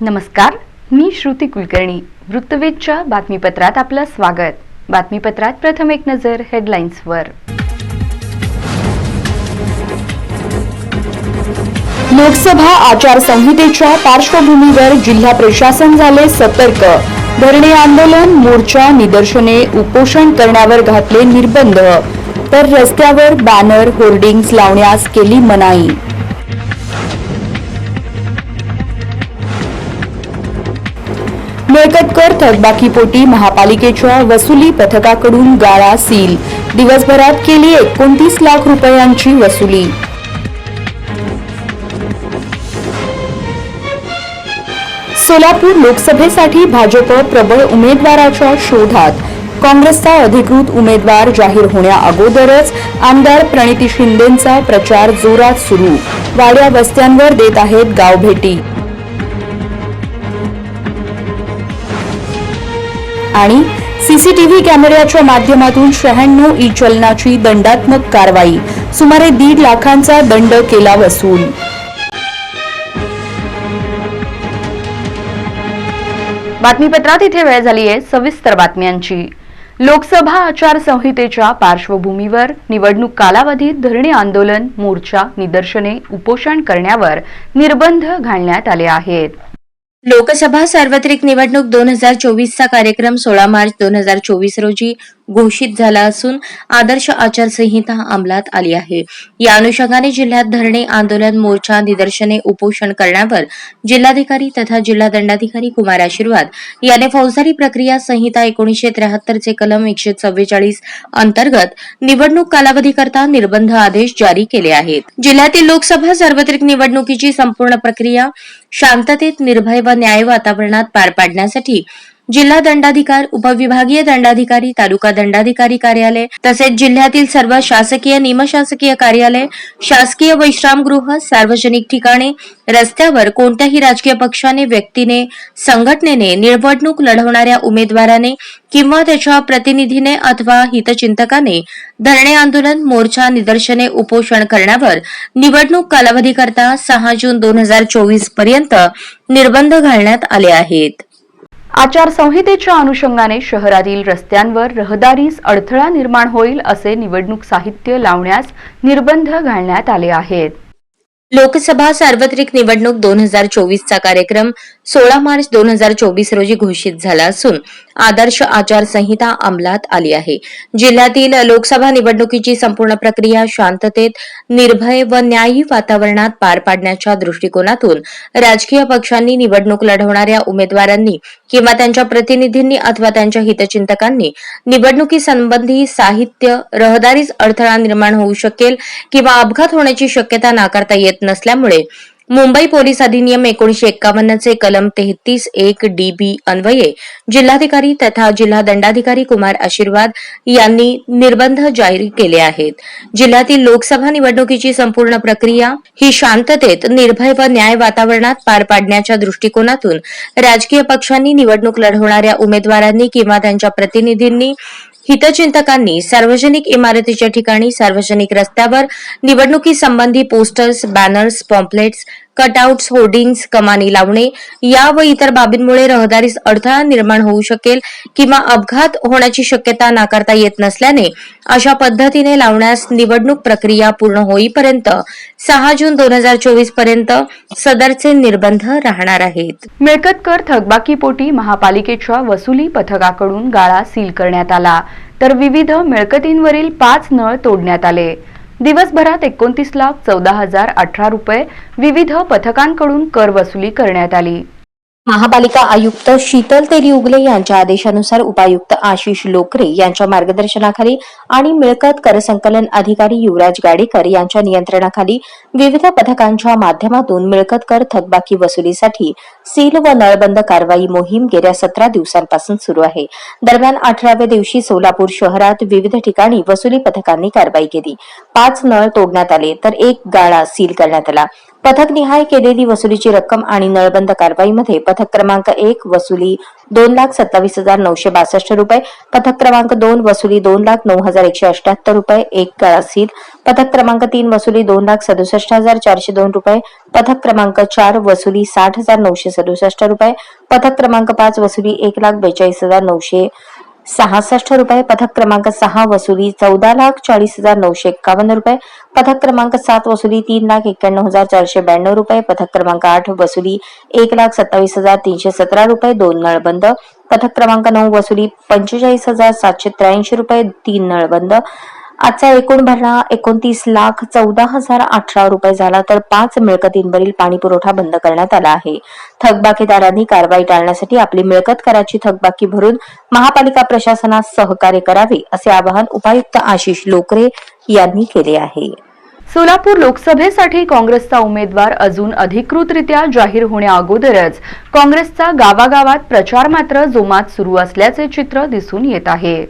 नमस्कार मी श्रुती कुलकर्णी. वृत्तवेधच्या बातमीपत्रात आपलं स्वागत. बातमीपत्रात प्रथम एक नजर हेडलाईन्सवर लोकसभा आचारसंहितेच्या पार्श्वभूमीवर जिल्हा प्रशासन झाले सतर्क. धरणे आंदोलन मोर्चा निदर्शने उपोषण करण्यावर घातले निर्बंध. तर रस्त्यावर बॅनर होर्डिंग्ज लावण्यास केली मनाई. मिळकत थकबाकीपोटी महापालिकेच्या वसुली पथकाकडून गाळा सील. दिवसभरात केली एकोणतीस लाख रुपयांची वसुली. सोलापूर लोकसभेसाठी भाजप प्रबळ उमेदवाराच्या शोधात. काँग्रेसचा अधिकृत उमेदवार जाहीर होण्या अगोदरच आमदार प्रणिती शिंदेंचा प्रचार जोरात सुरू. वाड्या वस्त्यांवर देत आहेत गावभेटी. आणि सीसीटीव्ही कॅमेऱ्याच्या माध्यमातून शहाण्णव ई चलनाची दंडात्मक कारवाई. सुमारे दीड लाखांचा दंड केला वसूल. बातमीपत्रात इथे वेळ झाली आहे. सविस्तर बातम्यांची. लोकसभा आचारसंहितेच्या पार्श्वभूमीवर निवडणूक कालावधीत धरणे आंदोलन मोर्चा निदर्शने उपोषण करण्यावर निर्बंध घालण्यात आले आहेत. लोकसभा सार्वत्रिक निवडणूक दोन हजार चोवीसचा कार्यक्रम सोळा मार्च दोन हजार चोवीस रोजी घोषित झाला असून आदर्श आचारसंहिता अंमलात आली आहे. या अनुषंगाने जिल्ह्यात धरणे आंदोलन मोर्चा निदर्शने उपोषण करण्यावर जिल्हाधिकारी तथा जिल्हा दंडाधिकारी कुमार आशीर्वाद याने फौजदारी प्रक्रिया संहिता एकोणीसशे त्र्याहत्तरचे कलम एकशे चव्वेचाळीस अंतर्गत निवडणूक कालावधीकरता निर्बंध आदेश जारी केले आहेत. जिल्ह्यातील लोकसभा सार्वत्रिक निवडणुकीची संपूर्ण प्रक्रिया शांततेत निर्भय व न्याय वातावरणात पार पाडण्यासाठी जिल्हा दंडाधिकार उपविभागीय दंडाधिकारी तालुका दंडाधिकारी कार्यालय तसेच जिल्ह्यातील सर्व शासकीय निमशासकीय कार्यालय शासकीय विश्रामगृह सार्वजनिक ठिकाणे रस्त्यावर कोणत्याही राजकीय पक्षाने व्यक्तीने संघटनेने निवडणूक लढवणाऱ्या उमेदवाराने किंवा त्याच्या प्रतिनिधीने अथवा हितचिंतकाने धरणे आंदोलन मोर्चा निदर्शने उपोषण करण्यावर निवडणूक कालावधीकरता सहा जून दोन हजार चोवीसपर्यंत निर्बंध घालण्यात आले आहेत. आचारसंहितेच्या अनुषंगाने शहरातील रस्त्यांवर रहदारीस अडथळा निर्माण होईल असे निवडणूक साहित्य लावण्यास निर्बंध घालण्यात आले आहेत. लोकसभा सार्वत्रिक निवडणूक दोन हजार चोवीसचा कार्यक्रम सोळा मार्च दोन हजार चोवीस रोजी घोषित झाला असून आदर्श आचारसंहिता अंमलात आली आहे. जिल्ह्यातील लोकसभा निवडणुकीची संपूर्ण प्रक्रिया शांततेत निर्भय व न्यायी वातावरणात पार पाडण्याच्या दृष्टिकोनातून राजकीय पक्षांनी निवडणूक लढवणाऱ्या उमेदवारांनी किंवा त्यांच्या प्रतिनिधींनी अथवा त्यांच्या हितचिंतकांनी निवडणुकीसंबंधी साहित्य रहदारीस अडथळा निर्माण होऊ शकेल किंवा अपघात होण्याची शक्यता नाकारता येत नसल्यामुळे मुंबई पोलीस अधिनियम एकोणीशे एक्कावन्नचे कलम तेहतीस एक डी बी अन्वये. जिल्हाधिकारी तथा जिल्हा दंडाधिकारी कुमार आशीर्वाद यांनी निर्बंध जाहीर केले आहेत. जिल्ह्यातील लोकसभा निवडणुकीची संपूर्ण प्रक्रिया ही शांततेत निर्भय व न्याय वातावरणात पार पाडण्याच्या दृष्टिकोनातून राजकीय पक्षांनी निवडणूक लढवणाऱ्या उमेदवारांनी किंवा त्यांच्या प्रतिनिधींनी हितचिंतकांनी सार्वजनिक इमारतीच्या ठिकाणी सार्वजनिक रस्त्यावर निवडणुकीसंबंधी posters banners pamphlets cutouts hoardings कमानी लावणे या व इतर बाबींमुळे रहदारीस अडथळा निर्माण होऊ शकेल किंवा अपघात होण्याची शक्यता नाकारता येत नसल्याने अशा पद्धतीने लावण्यास निवडणूक प्रक्रिया पूर्ण होईपर्यंत सहा जून दोन हजार चोवीसपर्यंत सदरचे निर्बंध राहणार आहेत. मिळकत कर थकबाकीपोटी महापालिकेच्या वसुली पथकाकडून गाळा सील करण्यात आला. तर विविध मिळकतींवरील पाच नळ तोडण्यात आले. दिवसभरात एकोणतीस लाख चौदा हजार अठरा रुपये विविध पथकांकडून कर वसुली करण्यात आली. महापालिका आयुक्त शीतल तेरी उगले यांच्या आदेशानुसार उपायुक्त आशिष लोकरे यांच्या मार्गदर्शनाखाली आणि मिळकत कर संकलन अधिकारी युवराज गाडेकर यांच्या नियंत्रणाखाली विविध पथकांच्या माध्यमातून मिळकत कर थकबाकी वसुलीसाठी सील व नळबंद कारवाई मोहीम गेल्या सतरा दिवसांपासून सुरू आहे. दरम्यान अठराव्या दिवशी सोलापूर शहरात विविध ठिकाणी वसुली पथकांनी कारवाई केली. पाच नळ तोडण्यात आले तर एक गाळा सील करण्यात आला. पथकनिहाय केलेली वसुलीची रक्कम आणि नळबंद कारवाईमध्ये पथक क्रमांक एक वसुली दोन लाख सत्तावीस हजार नऊशे बासष्ट रुपये पथक क्रमांक दोन वसुली दोन लाख नऊ हजार एकशे अठ्याहत्तर रुपये एक काळा सील पथक क्रमांक तीन वसुली दोन लाख सदुसष्ट हजार चारशे दोन रुपये पथक क्रमांक चार वसुली साठ हजार नऊशे सदुसष्ट रुपये पथक क्रमांक पाच वसुली एक लाख बेचाळीस हजार नऊशे सहासष्ट रुपये पथक क्रमांक सहा वसुली चौदा लाख चाळीस हजार नऊशे एक्कावन्न रुपये. पथक क्रमांक सात वसुली तीन लाख एक्क्याण्णव हजार चारशे ब्याण्णव रुपये. पथक क्रमांक आठ वसुली एक लाख सत्तावीस हजार तीनशे सतरा रुपये. दोन नळबंद पथक क्रमांक नऊ वसुली पंचेचाळीस हजार सातशे त्र्याऐंशी रुपये. तीन नळबंद आजचा एकूण भरणा एकोणतीस लाख चौदा हजार अठरा रुपये झाला तर पाच मिळकतींवरील पाणी पुरवठा बंद करण्यात आला आहे. थकबाकीदारांनी कारवाई टाळण्यासाठी आपली मिळकत कराची थकबाकी भरून महापालिका प्रशासनास सहकार्य करावे असे आवाहन उपायुक्त आशिष लोकरे यांनी केले आहे. सोलापूर लोकसभेसाठी काँग्रेसचा उमेदवार अजून अधिकृतरित्या जाहीर होण्याअगोदरच काँग्रेसचा गावागावात प्रचार मात्र जोमात सुरू असल्याचे चित्र दिसून येत आहे.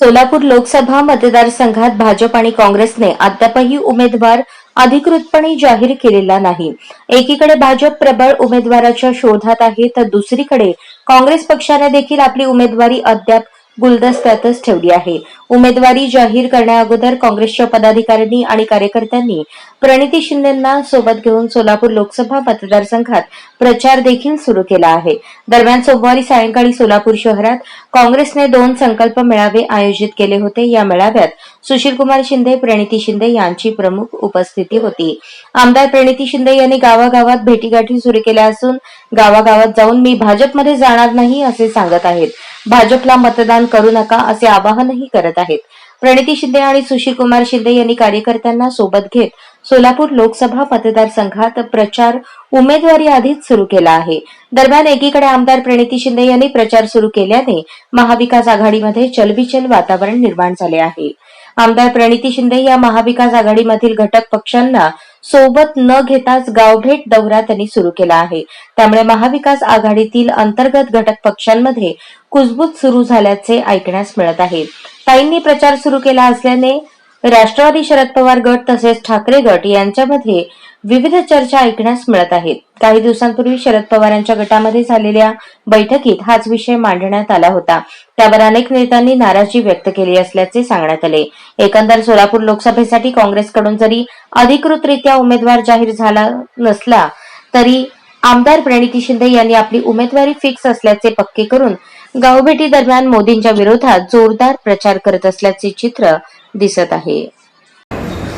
सोलापूर लोकसभा मतदारसंघात भाजप आणि काँग्रेसने अद्यापही उमेदवार अधिकृतपणे जाहीर केलेला नाही. एकीकडे भाजप प्रबळ उमेदवाराच्या शोधात आहे तर दुसरीकडे काँग्रेस पक्षाने देखील आपली उमेदवारी अद्याप गुलदस्त्यातच ठेवली आहे. उमेदवारी जाहीर करण्याअगोदर काँग्रेसच्या पदाधिकाऱ्यांनी आणि कार्यकर्त्यांनी प्रणिती शिंदेना सोबत घेऊन सोलापूर लोकसभा मतदारसंघात प्रचार देखील सुरू केला आहे. दरम्यान सोमवारी सायंकाळी सोलापूर शहरात काँग्रेसने दोन संकल्प मेळावे आयोजित केले होते. या मेळाव्यात सुशीलकुमार शिंदे प्रणिती शिंदे यांची प्रमुख उपस्थिती होती. आमदार प्रणिती शिंदे यांनी गावागावात भेटीगाठी सुरू केल्या असून गावागावात जाऊन मी भाजपमध्ये जाणार नाही असे सांगत आहेत. भाजपला मतदान करू नका असे आवाहनही करत करत आहेत. प्रणिती शिंदे आणि सुशील कुमार शिंदे यांनी कार्यकर्त्यांना सोबत घेत सोलापूर लोकसभा मतदारसंघात प्रचार उमेदवारी आधीच सुरू केला आहे. दरम्यान एकीकडे आमदार प्रणिती शिंदे यांनी प्रचार सुरू केल्याने महाविकास आघाडीमध्ये चलबिचल वातावरण निर्माण झाले आहे. आमदार प्रणिती शिंदे या महाविकास आघाडीमधील घटक पक्षांना सोबत न घेताच गावभेट दौरा त्यांनी सुरू केला आहे. त्यामुळे महाविकास आघाडीतील अंतर्गत घटक पक्षांमध्ये कुजबूज सुरू झाल्याचे ऐकण्यास मिळत आहे. ताईंनी प्रचार सुरू केला असल्याने राष्ट्रवादी शरद पवार गट तसेच ठाकरे गट यांच्यामध्ये विविध चर्चा ऐकण्यास मिळत आहेत. काही दिवसांपूर्वी शरद पवारांच्या गटामध्ये झालेल्या बैठकीत हाच विषय मांडण्यात आला होता. त्यावर अनेक नेत्यांनी नाराजी व्यक्त केली असल्याचे सांगण्यात आले. एकंदर सोलापूर लोकसभेसाठी काँग्रेसकडून जरी अधिकृतरित्या उमेदवार जाहीर झाला नसला तरी आमदार प्रणिती शिंदे यांनी आपली उमेदवारी फिक्स असल्याचे पक्के करून गावभेटी दरम्यान मोदींच्या विरोधात जोरदार प्रचार करत असल्याचे चित्र दिसत आहे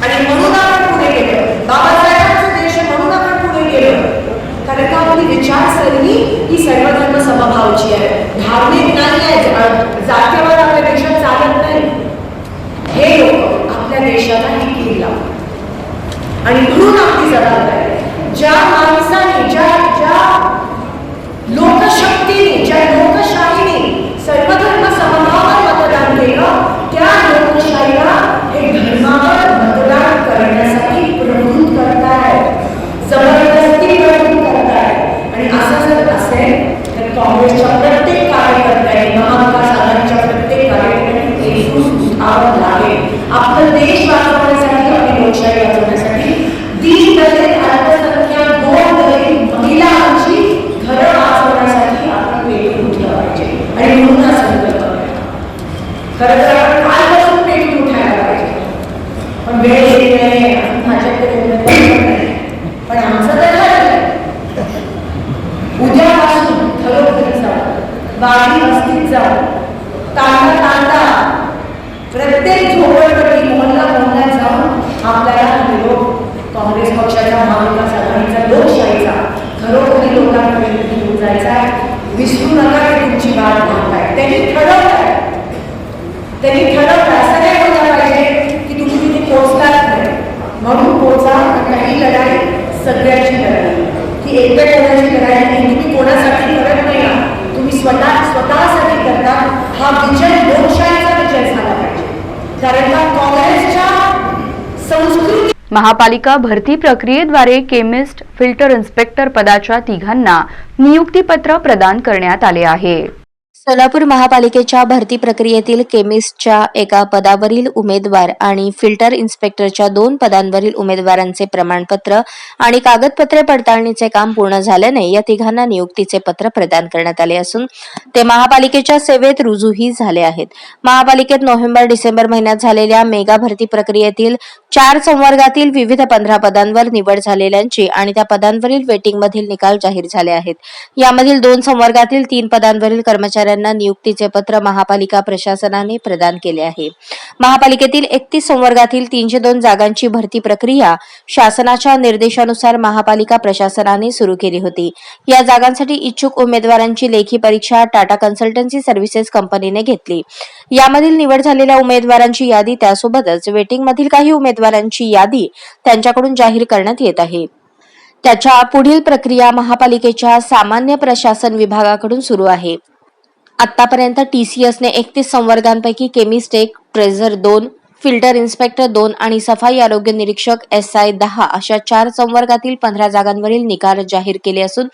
आणि म्हणून आपण पुढे गेलो बाबासाहेबांचा देश आहे म्हणून आपण पुढे गेलो कारण आपली विचारसरणी ही सर्वधर्म समभावची आहे. धार्मिक नाही आहे जातीवर आपल्या देशात चालत नाही. हे लोक आपल्या देशाला ही कीड लावतात. आणि म्हणून आपली जबाबदारी ज्या माणसाने ज्या ज्या लोकशक्तीने ज्या लोकशाहीने सर्वधर्म समभावावर मतदान केलं त्या लोकशाहीला हे धर्मावर मतदान करण्यासाठी प्रवृत्त करताय जबरदस्ती प्रवृत्त करताय आणि असं जर असेल तर काँग्रेसच्या प्रत्येक कार्यकर्त्याने महाविकास आघाडीच्या प्रत्येक कार्यकर्त्यांनी एकजूट आवाज लागेल आपला देश वाचवण्यासाठी आपली लोकशाही वाचवण्यासाठी दीन दलित अल्पसंख्याक दोन दलित महिलांची घरं वाचवण्यासाठी आपण एकजूट उठलं पाहिजे आणि म्हणून हा संकल्प केला. खरं तर आपण कालपासून पेटून उठायला पाहिजे पण वेळ येत नाही माझ्याकडे उमेदवारी पण नाही. पण आमचं तर ठरलंय उद्यापासून खरोखरी जाऊ वाडी वस्तीत जाऊ तांडा तांडा प्रत्येक झोपडपट्टी मोहल्ला मोहल्ल्यात जाऊन आपल्याला हा निरोप काँग्रेस पक्षाचा महाविकास आघाडीचा लोकशाहीचा खरोखरी लोकांपर्यंत घेऊन जायचा आहे विसरू नका की तुमची वाट पाहताय त्यांनी ठरवलंय त्यांनी ठरवलं असं नाही व्हायला पाहिजे की तुम्ही तिथे पोहोचलाच नाही म्हणून पोहोचा आणि काही लढाई सगळ्याची लढाई की एकट्या कोणाची लढाई नाही तुम्ही कोणासाठी करत नाही ना तुम्ही स्वतः स्वतःसाठी करता हा विजय लोकशाहीचा विजय झाला पाहिजे कारण का काँग्रेसच्या संस्कृती महापालिका भरती प्रक्रियेद्वारे केमिस्ट फिल्टर इन्स्पेक्टर पदाच्या तिघांना नियुक्तीपत्र प्रदान करण्यात आले आहे. सोलापूर महापालिकेच्या भरती प्रक्रियेतील केमिस्टच्या एका पदावरील उमेदवार आणि फिल्टर इन्स्पेक्टरच्या दोन पदांवरील उमेदवारांचे प्रमाणपत्र आणि कागदपत्रे पडताळणीचे काम पूर्ण झाल्याने या तिघांना नियुक्तीचे पत्र प्रदान करण्यात आले असून ते महापालिकेच्या सेवेत रुजूही झाले आहेत. महापालिकेत नोव्हेंबर डिसेंबर महिन्यात झालेल्या मेगा भरती प्रक्रियेतील चार संवर्गातील विविध पंधरा पदांवर निवड झालेल्यांची आणि त्या पदांवरील वेटिंगमधील निकाल जाहीर झाले आहेत. यामधील दोन संवर्गातील तीन पदांवरील कर्मचाऱ्यांना नियुक्तीचे पत्र महापालिका प्रशासनाने प्रदान केले आहे. महापालिकेतील एकतीस संवर्गातील तीनशे दोन जागांची भरती प्रक्रिया शासनाच्या निर्देशानुसार महापालिका प्रशासनाने सुरू केली होती. या जागांसाठी इच्छुक उमेदवारांची लेखी परीक्षा टाटा कन्सल्टन्सी सर्व्हिसेस कंपनीने घेतली. यामधील निवड झालेल्या उमेदवारांची यादी त्यासोबतच वेटिंगमधील काही उमेदवारांची यादी त्यांच्याकडून जाहीर करण्यात येत आहे. त्याच्या पुढील प्रक्रिया महापालिकेच्या सामान्य प्रशासन विभागाकडून सुरू आहे. आतापर्यंत टी सी एसने एकतीस संवर्गांपैकी केमिस्ट एक ट्रेझर दोन फिल्टर इन्स्पेक्टर दोन आणि सफाई आरोग्य निरीक्षक एस आय दहा अशा चार संवर्गातील पंधरा जागांवरील निकाल जाहीर केले असून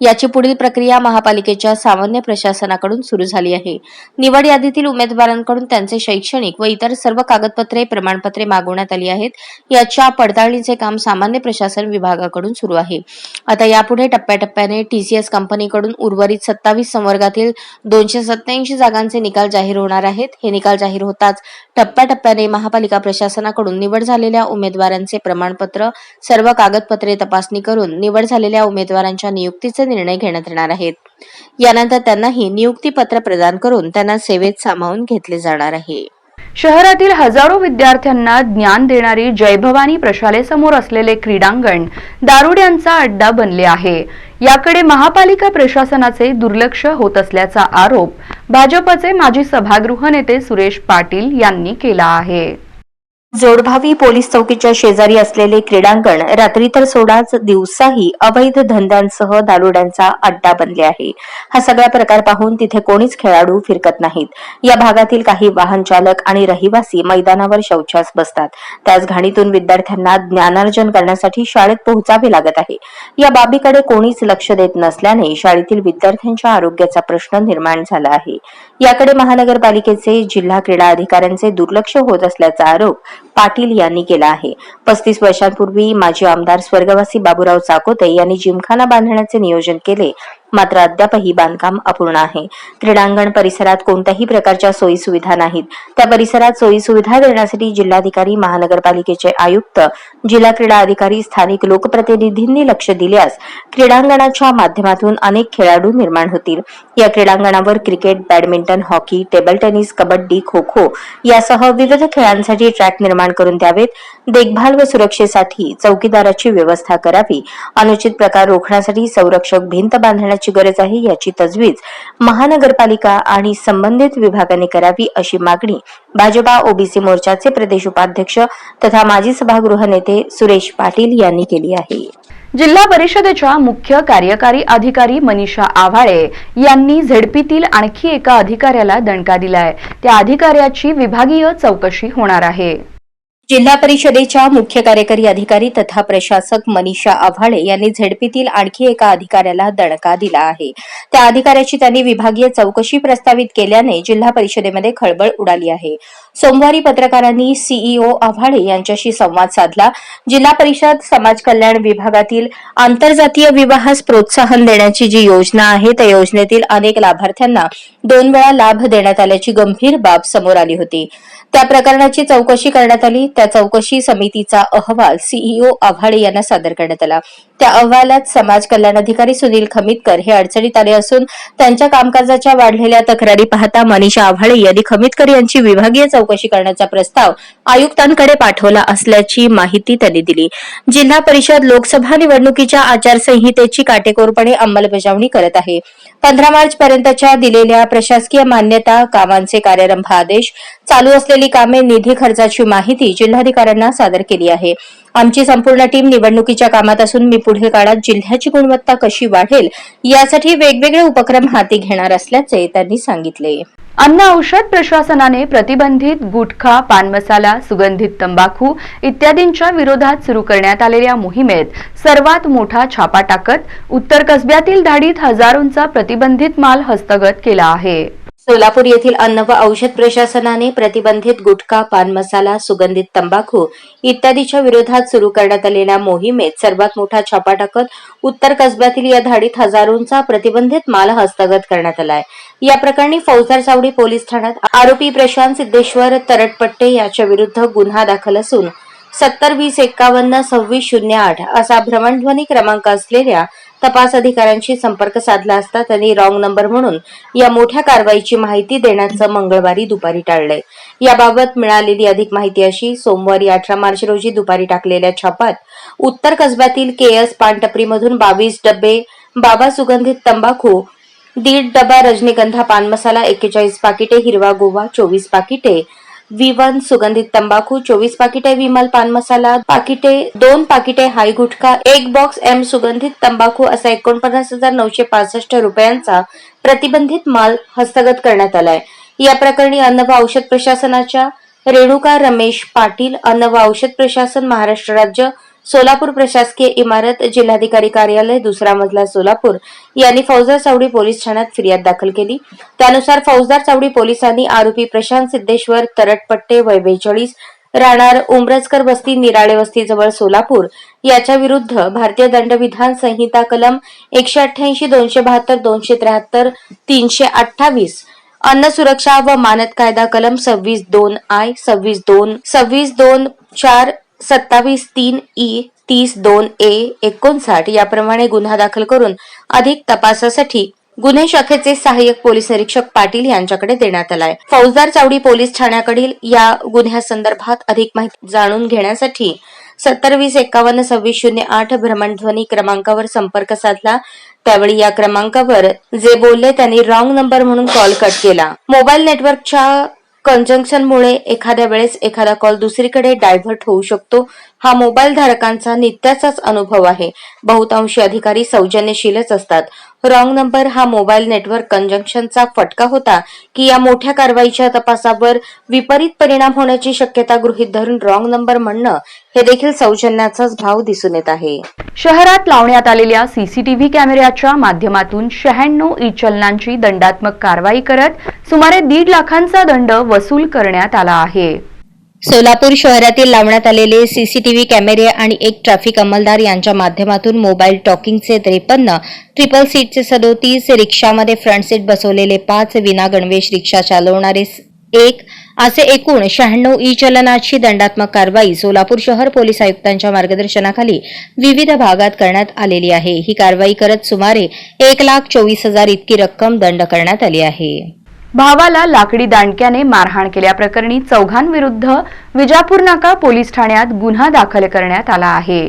याची पुढील प्रक्रिया महापालिकेच्या सामान्य प्रशासनाकडून सुरू झाली आहे. निवड यादीतील उमेदवारांकडून त्यांचे शैक्षणिक व इतर सर्व कागदपत्रे प्रमाणपत्रे मागवण्यात आली आहेत. याच्या पडताळणीचे काम सामान्य प्रशासन विभागाकडून सुरू आहे. आता यापुढे टप्प्याटप्प्याने टीसीएस कंपनीकडून उर्वरित सत्तावीस संवर्गातील दोनशे सत्याऐंशी जागांचे निकाल जाहीर होणार आहेत. हे निकाल जाहीर होताच टप्प्याटप्प्याने महापालिका प्रशासनाकडून निवड झालेल्या उमेदवारांचे प्रमाणपत्र सर्व कागदपत्रे तपासणी करून निवड झालेल्या उमेदवारांच्या नियुक्तीचे निर्णय घेण्यात येणार आहेत. यानंतर त्यांनाही नियुक्ती पत्र प्रदान करून त्यांना सेवेत सामावून घेतले जाणार आहे. शहरातील हजारो विद्यार्थ्यांना ज्ञान देणारी जयभवानी प्रशालेसमोर असलेले क्रीडांगण दारुड्यांचा अड्डा बनले आहे. याकडे महापालिका प्रशासनाचे दुर्लक्ष होत असल्याचा आरोप भाजपचे माजी सभागृह नेते सुरेश पाटील यांनी केला आहे. जोडभावी पोलीस चौकीच्या शेजारी असलेले क्रीडांगण रात्री तर सोडाच दिवसाही अवैध धंद्यांसह दारुड्यांचा अड्डा बनले आहे. हा सगळा प्रकार पाहून तिथे कोणीच खेळाडू फिरकत नाहीत. या भागातील काही वाहन चालक आणि रहिवासी मैदानावर शौचास बसतात. त्याच घाणीतून विद्यार्थ्यांना ज्ञानार्जन करण्यासाठी शाळेत पोहोचावे लागत आहे. या बाबीकडे कोणीच लक्ष देत नसल्याने शाळेतील विद्यार्थ्यांच्या आरोग्याचा प्रश्न निर्माण झाला आहे. याकडे महानगरपालिकेचे जिल्हा क्रीडा अधिकाऱ्यांचे दुर्लक्ष होत असल्याचा आरोप पाटील यांनी केला आहे. पस्तीस वर्षांपूर्वी माजी आमदार स्वर्गवासी बाबूराव चाकोते यांनी जिमखाना बांधण्याचे नियोजन केले. मात्र अद्यापही बांधकाम अपूर्ण आहे. क्रीडांगण परिसरात कोणत्याही प्रकारच्या सोयी सुविधा नाहीत. त्या परिसरात सोयी सुविधा देण्यासाठी जिल्हाधिकारी महानगरपालिकेचे आयुक्त जिल्हा क्रीडा अधिकारी स्थानिक लोकप्रतिनिधींनी लक्ष दिल्यास क्रीडांगणाच्या माध्यमातून अनेक खेळाडू निर्माण होतील. या क्रीडांगणावर cricket badminton hockey table tennis kabaddi kho kho यासह विविध खेळांसाठी ट्रॅक निर्माण करून द्यावेत. देखभाल व सुरक्षेसाठी चौकीदाराची व्यवस्था करावी. अनुचित प्रकार रोखण्यासाठी संरक्षक भिंत बांधण्याची गरज आहे याची तजवीज महानगरपालिका आणि संबंधित विभागाने करावी अशी मागणी भाजपा ओबीसी मोर्चाचे प्रदेश उपाध्यक्ष तथा माजी सभागृह नेते सुरेश पाटील यांनी केली आहे. जिल्हा परिषदेच्या मुख्य कार्यकारी अधिकारी मनीषा आव्हाळे यांनी झेडपीतील आणखी एका अधिकाऱ्याला दणका दिलाय. त्या अधिकाऱ्याची विभागीय चौकशी होणार आहे. जिल्हा परिषदेच्या मुख्य कार्यकारी अधिकारी तथा प्रशासक मनीषा आव्हाळे यांनी झेडपीतील आणखी एका अधिकाऱ्याला दणका दिला आहे. त्या अधिकाऱ्याची त्यांनी विभागीय चौकशी प्रस्तावित केल्याने जिल्हा परिषदेमध्ये खळबळ उडाली आहे. सोमवारी पत्रकारांनी सीईओ आव्हाळे यांच्याशी संवाद साधला. जिल्हा परिषद समाज कल्याण विभागातील आंतरजातीय विवाहास प्रोत्साहन देण्याची जी योजना आहे त्या योजनेतील अनेक लाभार्थ्यांना दोन वेळा लाभ देण्यात आल्याची गंभीर बाब समोर आली होती. त्या प्रकरणाची चौकशी करण्यात आली. त्या चौकशी समितीचा अहवाल सीईओ आव्हाडे यांना सादर करण्यात आला. त्या अहवालात समाज कल्याण अधिकारी सुनील खमितकर हे अडचणीत आले असून त्यांच्या कामकाजाच्या वाढलेल्या तक्रारी पाहता मनीषा आव्हाडे यांनी खमितकर यांची विभागीय चौकशी करण्याचा प्रस्ताव आयुक्तांकडे पाठवला असल्याची माहिती त्यांनी दिली. जिल्हा परिषद लोकसभा निवडणुकीच्या आचारसंहितेची काटेकोरपणे अंमलबजावणी करत आहे. पंधरा मार्च पर्यंतच्या दिलेल्या प्रशासकीय मान्यता कामांचे कार्यारंभ आदेश चालू असलेली कामे निधी खर्चाची माहिती जिल्हाधिकाऱ्यांना सादर केली आहे. आमची संपूर्ण टीम निवडणुकीच्या कामात असून मी पुढील काळात जिल्ह्याची गुणवत्ता कशी वाढेल यासाठी वेगवेगळे उपक्रम हाती घेणार असल्याचे त्यांनी सांगितले. अन्न औषध प्रशासनाने प्रतिबंधित गुटखा पान मसाला सुगंधित तंबाखू इत्यादींच्या विरोधात सुरू करण्यात आलेल्या मोहिमेत सर्वात मोठा छापा टाकत उत्तर कसब्यातील धाडीत हजारोंचा प्रतिबंधित माल हस्तगत केला आहे. सोलापूर येथील अन्न व औषध प्रशासनाने प्रतिबंधित गुटखा पान मसाला सुगंधित तंबाखू इत्यादीच्या विरोधात सुरू करण्यात आलेल्या मोहिमेत सर्वात मोठा छापा टाकत उत्तर कसब्यातील या धाडीत हजारोंचा प्रतिबंधित माल हस्तगत करण्यात आलाय. या प्रकरणी फौजदार चावडी पोलीस ठाण्यात आरोपी प्रशांत सिद्धेश्वर तरटपट्टे याच्या विरुद्ध गुन्हा दाखल असून सत्तर वीस एक्कावन्न सव्वीस शून्य आठ असा भ्रमणध्वनी क्रमांक असलेल्या तपास अधिकाऱ्यांशी संपर्क साधला असता त्यांनी रॉंग नंबर म्हणून या मोठ्या कारवाईची माहिती देण्याचं मंगळवारी दुपारी टाळलंय याबाबत मिळालेली अधिक माहिती अशी सोमवारी अठरा मार्च रोजी दुपारी टाकलेल्या छापात उत्तर कसब्यातील केएस पानटपरीमधून बावीस डबे बाबा सुगंधित तंबाखू दीड डबा रजनीगंधा पान मसाला एक्केचाळीस पाकिटे हिरवा गोवा चोवीस पाकिटे व्ही वन सुगंधित तंबाखू चोवीस पाकिटे विमल पान मसाला पाकिटे दोन पाकिटे हाय गुटखा एक बॉक्स एम सुगंधित तंबाखू असा एकोणपन्नास हजार नऊशे पासष्ट रुपयांचा प्रतिबंधित माल हस्तगत करण्यात आलाय. या प्रकरणी अन्न व औषध प्रशासनाच्या रेणुका रमेश पाटील अन्न व औषध प्रशासन महाराष्ट्र राज्य सोलापूर प्रशासकीय इमारत जिल्हाधिकारी कार्यालय दुसरा मजला सोलापूर. यांनी फौजदार चावडी पोलीस ठाण्यात फिर्याद दाखल केली. त्यानुसार फौजदार चावडी पोलिसांनी आरोपी प्रशांत सिद्धेश्वर तरटपट्टे वय बेचाळीस राहणार उमरजकर वस्ती निराळे वस्तीजवळ सोलापूर याच्या विरुद्ध भारतीय दंडविधान संहिता कलम एकशे अठ्ठ्याऐंशी दोनशे बहात्तर दोनशे त्र्याहत्तर तीनशे अठ्ठावीस अन्न सुरक्षा व मानद कायदा कलम सव्वीस दोन आय सव्वीस दोन सव्वीस दोन चार सत्तावीस तीन ई तीस दोन ए एकोणसाठ याप्रमाणे गुन्हा दाखल करून अधिक तपासासाठी गुन्हे शाखेचे सहाय्यक पोलीस निरीक्षक पाटील यांच्याकडे देण्यात आलाय. फौजदार चावडी पोलीस ठाण्याकडील या गुन्ह्यासंदर्भात अधिक माहिती जाणून घेण्यासाठी सत्तर वीस एकावन्न सव्वीस शून्य आठ भ्रमणध्वनी क्रमांकावर संपर्क साधला. त्यावेळी या क्रमांकावर जे बोलले त्यांनी रॉंग नंबर म्हणून कॉल कट केला. मोबाईल नेटवर्कच्या कंजंक्शनमुळे एखाद्या वेळेस एखादा कॉल दुसरीकडे डायव्हर्ट होऊ शकतो. हा मोबाईल धारकांचा नित्याचाच अनुभव आहे. बहुतांशी अधिकारी सौजन्यशीलच असतात. रॉंग नंबर हा मोबाईल नेटवर्क कंजंक्शनचा फटका होता की या मोठ्या कारवाईच्या तपासावर विपरीत परिणाम होण्याची शक्यता गृहीत धरून रॉंग नंबर म्हणणं हे देखील सौजन्याचाच भाव दिसून येत आहे. शहरात लावण्यात आलेल्या सीसीटीव्ही कॅमेऱ्याच्या माध्यमातून शहाण्णव ई चलनांची दंडात्मक कारवाई करत सुमारे दीड लाखांचा दंड वसूल करण्यात आला आहे. सोलापूर शहरातील लावण्यात आलेले सीसीटीव्ही कॅमेरे आणि एक ट्रॅफिक अंमलदार यांच्या माध्यमातून मोबाईल टॉकिंगचे त्रेपन्न ट्रिपल सीटचे सदोतीस रिक्षामध्ये फ्रंट सीट बसवलेले पाच विना गणवेश रिक्षा चालवणारे एक असे एकूण शहाण्णव ई चलनाची दंडात्मक कारवाई सोलापूर शहर पोलीस आयुक्तांच्या मार्गदर्शनाखाली विविध भागात करण्यात आलेली आहे. ही कारवाई करत सुमारे एक लाख चोवीस हजार इतकी रक्कम दंड करण्यात आली आहे. भावाला लाकडी दांडक्याने मारहाण केल्याप्रकरणी चौघांविरुद्ध विजापूर नाका पोलीस ठाण्यात गुन्हा दाखल करण्यात आला आहे.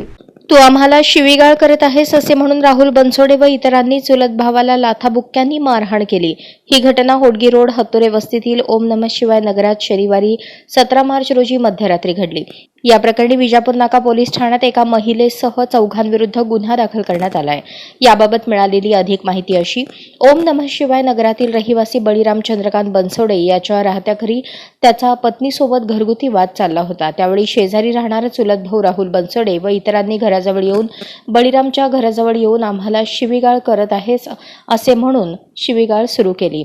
तू आम्हाला शिवीगाळ करत आहेस असे म्हणून राहुल बनसोडे व इतरांनी चुलत भावाला लाथाबुक्क्यांनी मारहाण केली. ही घटना होडगी रोड हत्तुरे वस्तीतील ओम नम शिवाय नगरात शनिवारी सतरा मार्च रोजी मध्यरात्री घडली. या प्रकरणी विजापूर नाका पोलीस ठाण्यात एका महिलेसह चौघांविरुद्ध गुन्हा दाखल करण्यात आला आहे याबाबत मिळालेली अधिक माहिती अशी ओम नमः शिवाय नगरातील रहिवासी बळीराम चंद्रकांत बनसोडे याच्या राहत्या घरी त्याचा पत्नीसोबत घरगुती वाद चालला होता. त्यावेळी शेजारी राहणारा चुलत भाऊ राहुल बनसोडे व इतरांनी घराजवळ येऊन बळीरामच्या घराजवळ येऊन आम्हाला शिवीगाळ करत आहेस असे म्हणून शिवीगाळ सुरू केली.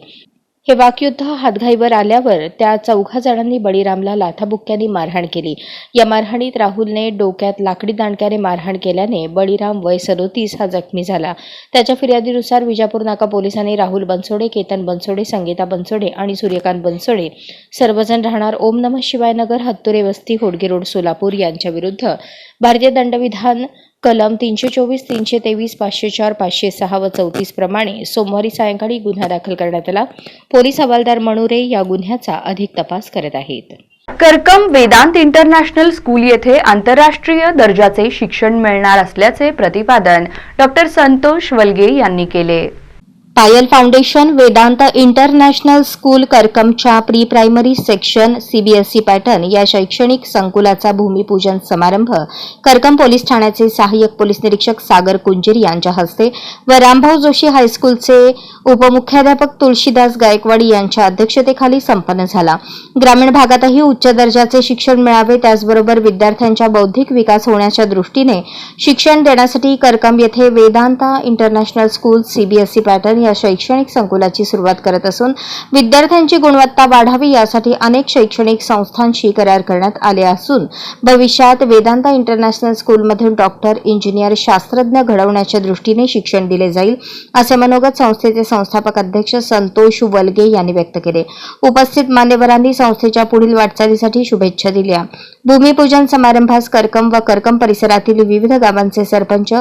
हे वाकयुद्ध हातघाईवर आल्यावर त्या चौघा जणांनी बळीरामला लाथाबुक्क्यांनी मारहाण केली. या मारहाणीत राहुलने डोक्यात लाकडी दांडक्याने मारहाण केल्याने बळीराम वय सदोतीस हा जखमी झाला. त्याच्या फिर्यादीनुसार विजापूर नाका पोलिसांनी राहुल बनसोडे केतन बनसोडे संगीता बनसोडे आणि सूर्यकांत बनसोडे सर्वजण राहणार ओम नमः शिवाय नगर हत्तुरे वस्ती होडगे रोड सोलापूर यांच्याविरुद्ध भारतीय दंडविधान कलम तीनशे चोवीस तीनशे तेवीस पाचशे चार पाचशे सहा व चौतीस प्रमाणे सोमवारी सायंकाळी गुन्हा दाखल करण्यात आला. पोलीस हवालदार मणुरे या गुन्ह्याचा अधिक तपास करत आहेत. करकम वेदांत इंटरनॅशनल स्कूल येथे आंतरराष्ट्रीय दर्जाचे शिक्षण मिळणार असल्याचे प्रतिपादन डॉक्टर संतोष वलगे यांनी केले. Payal foundation Vedant international school करकमच्या pre primary section CBSE pattern या शैक्षणिक संकुलाचा भूमिपूजन समारंभ करकम पोलीस ठाण्याचे सहाय्यक पोलीस निरीक्षक सागर कुंजीर यांच्या हस्ते व रामभाऊ जोशी हायस्कूलचे उपमुख्याध्यापक तुळशीदास गायकवाडी यांच्या अध्यक्षतेखाली संपन्न झाला. ग्रामीण भागातही उच्च दर्जाचे शिक्षण मिळावे त्याचबरोबर विद्यार्थ्यांच्या बौद्धिक विकास होण्याच्या दृष्टीने शिक्षण देण्यासाठी करकम येथे Vedanta international school CBSE pattern या शैक्षणिक संकुलाची सुरुवात करत असून विद्यार्थ्यांची गुणवत्ता वाढावी यासाठी अनेक शैक्षणिक संस्थांशी करार करण्यात आले असून भविष्यात वेदांता इंटरनॅशनल स्कूलमधून डॉक्टर इंजिनियर शास्त्रज्ञ घडवण्याच्या दृष्टीने शिक्षण दिले जाईल असे मनोगत संस्थेचे संस्थापक अध्यक्ष संतोष वलगे यांनी व्यक्त केले. उपस्थित मान्यवरांनी संस्थेच्या पुढील वाटचालीसाठी शुभेच्छा दिल्या. भूमिपूजन समारंभास करकम व करकम परिसरातील विविध गावांचे सरपंच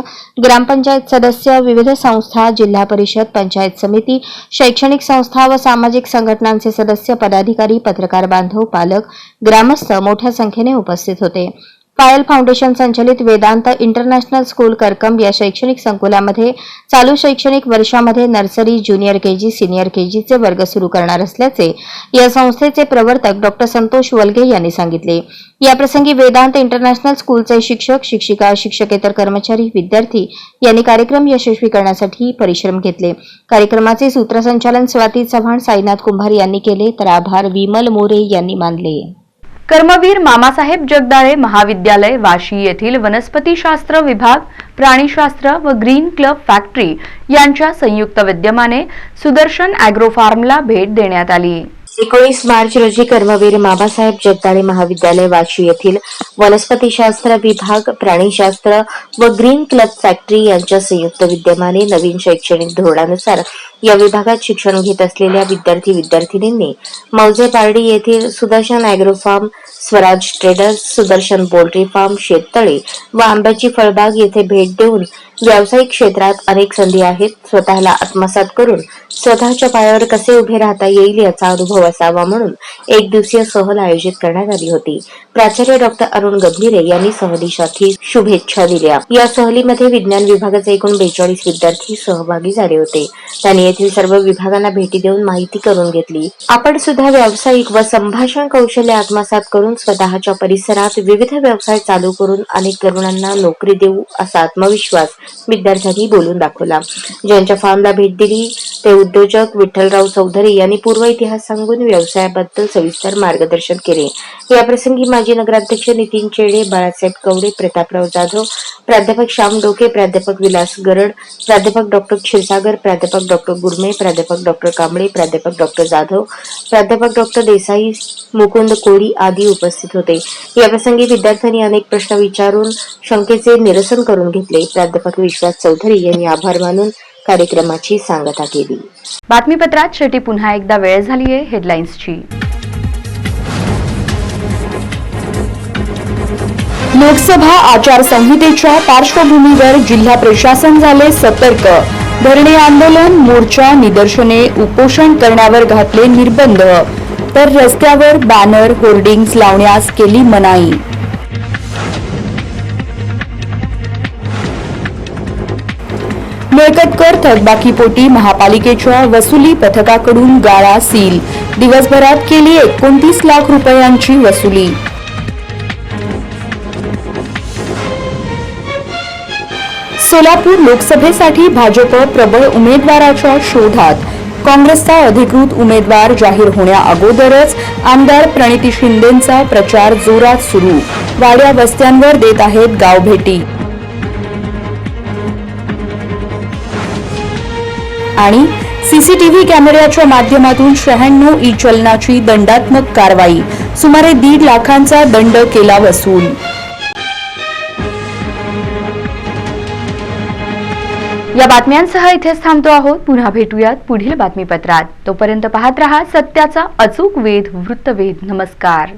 ग्रामपंचायत सदस्य विविध संस्था जिल्हा परिषद पंचायत समिती शैक्षणिक संस्था व सामाजिक संघटनांचे सदस्य पदाधिकारी पत्रकार बांधव पालक ग्रामस्थ मोठ्या संख्येने उपस्थित होते. पायल फाउंडेशन संचलित वेदांत इंटरनॅशनल स्कूल करकंब या शैक्षणिक संकुलामध्ये चालू शैक्षणिक वर्षामध्ये नर्सरी ज्युनियर केजी सिनियर केजीचे वर्ग सुरू करणार असल्याचे या संस्थेचे प्रवर्तक डॉक्टर संतोष वलगे यांनी सांगितले. याप्रसंगी वेदांत इंटरनॅशनल स्कूलचे शिक्षक शिक्षिका शिक्षकेतर कर्मचारी विद्यार्थी यांनी कार्यक्रम यशस्वी करण्यासाठी परिश्रम घेतले. कार्यक्रमाचे सूत्रसंचालन स्वाती चव्हाण साईनाथ कुंभार यांनी केले तर आभार विमल मोरे यांनी मानले. कर्मवीर मामासाहेब जगदाळे महाविद्यालय वाशी येथील वनस्पतीशास्त्र विभाग प्राणीशास्त्र व ग्रीन क्लब फॅक्टरी यांच्या संयुक्त विद्यमाने सुदर्शन अॅग्रो फार्मला भेट देण्यात आली. एकोणीस मार्च रोजी कर्मवीर बाबासाहेब जगदाळे महाविद्यालय वाशी येथील वनस्पतीशास्त्र विभाग प्राणीशास्त्र व ग्रीन क्लब फॅक्टरी यांच्या संयुक्त विद्यमाने नवीन शैक्षणिक धोरणानुसार या विभागात शिक्षण घेत असलेल्या विद्यार्थी विद्यार्थिनींनी मौजे पारडी येथील Sudarshan agro farm Swaraj traders Sudarshan poultry farm शेततळे व आंब्याची फळबाग येथे भेट देऊन व्यावसायिक क्षेत्रात अनेक संधी आहेत. स्वतःला आत्मसात करून स्वतःच्या पायावर कसे उभे राहता येईल याचा अनुभव असावा म्हणून एक दिवसीय सहल आयोजित करण्यात आली होती. प्राचार्य डॉक्टर अरुण गंभीरे यांनी सहलीसाठी शुभेच्छा दिल्या. या सहलीमध्ये विज्ञान विभागाचे एकूण बेचाळीस विद्यार्थी सहभागी झाले होते. त्यांनी येथील सर्व विभागांना भेटी देऊन माहिती करून घेतली. आपण सुद्धा व्यावसायिक व संभाषण कौशल्य आत्मसात करून स्वतःच्या परिसरात विविध व्यवसाय चालू करून अनेक तरुणांना नोकरी देऊ असा आत्मविश्वास विद्यार्थ्यांनी बोलून दाखवला. ज्यांच्या फॉर्मला भेट दिली ते उद्योजक विठ्ठलराव चौधरी यांनी पूर्व इतिहास सांगून व्यवसायाबद्दल सविस्तर मार्गदर्शन केले. याप्रसंगी माजी नगराध्यक्ष नितीन चेडे बाळासाहेब कवडे प्रतापराव जाधव प्राध्यापक श्याम डोके प्राध्यापक विलास गरड प्राध्यापक डॉक्टर क्षीरसागर प्राध्यापक डॉक्टर गुरमे प्राध्यापक डॉक्टर कांबळे प्राध्यापक डॉक्टर जाधव प्राध्यापक डॉक्टर देसाई मुकुंद कोळी आदी उपस्थित होते. याप्रसंगी विद्यार्थ्यांनी अनेक प्रश्न विचारून शंकेचे निरसन करून घेतले. प्राध्यापक विश्वास चौधरी यांनी आभार मानून कार्यक्रमाची सांगता केली. बातमीपत्रात शेवटी पुन्हा एकदा वेळ झाली आहे हेडलाईन्सची. लोकसभा आचारसंहितेच्या पार्श्वभूमीवर जिल्हा प्रशासन झाले सतर्क. धरणे आंदोलन मोर्चा निदर्शने उपोषण करण्यावर घातले निर्बंध. तर रस्त्यावर बॅनर होर्डिंग्ज लावण्यास केली मनाई. कर थकबाकीपोटी महापालिकेच्या वसुली पथकाकडून गाळा सील. दिवसभरात केली एकोणतीस लाख रुपयांची वसुली. सोलापूर लोकसभेसाठी भाजप प्रबळ उमेदवाराच्या शोधात. काँग्रेसचा अधिकृत उमेदवार जाहीर होण्याअगोदरच आमदार प्रणिती शिंदेंचा प्रचार जोरात सुरू. वाड्या वस्त्यांवर देत आहेत गावभेटी. आणि सीसीटीव्ही कॅमेऱ्याच्या माध्यमातून शहाण्णव ई चलनाची दंडात्मक कारवाई. सुमारे दीड लाखांचा दंड केला वसूल. या बातम्यांसह इथेच थांबतो आहोत. पुन्हा भेटूयात पुढील बातमीपत्रात. तोपर्यंत पाहत रहा सत्याचा अचूक वेध वृत्तवेध. नमस्कार.